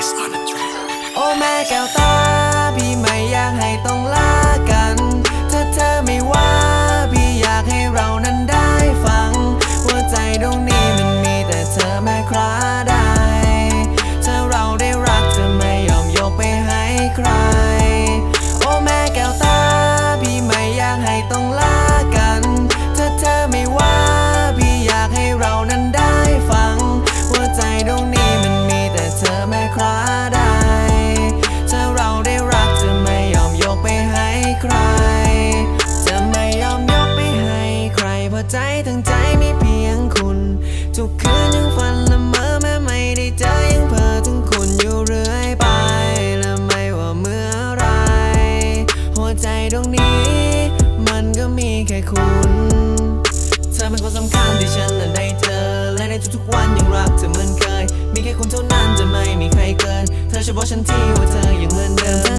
Ice on the track. โอ้แม่แก้วตา พี่ไม่อยากให้ต้องลากัน ถ้าเธอไม่ว่า พี่อยากให้เรานั้นได้ฟัง หัวใจดวงนี้มันมีแต่เธอแม่คราได้ ถ้าเราได้รักจะไม่ยอมยกไปให้ใคร โอ้แม่แก้วตา พี่ไม่อยากให้ต้องลา ใจทั้งใจมีเพียงคุณ ทุกคืนยังฝันละเมอแม้ไม่ได้เจอยังเพ้อถึงคุณอยู่เรื่อยไป และไม่ว่าเมื่อไร หัวใจดวงนี้ มันก็มีแค่คุณ เธอเป็นคนสำคัญที่ฉัน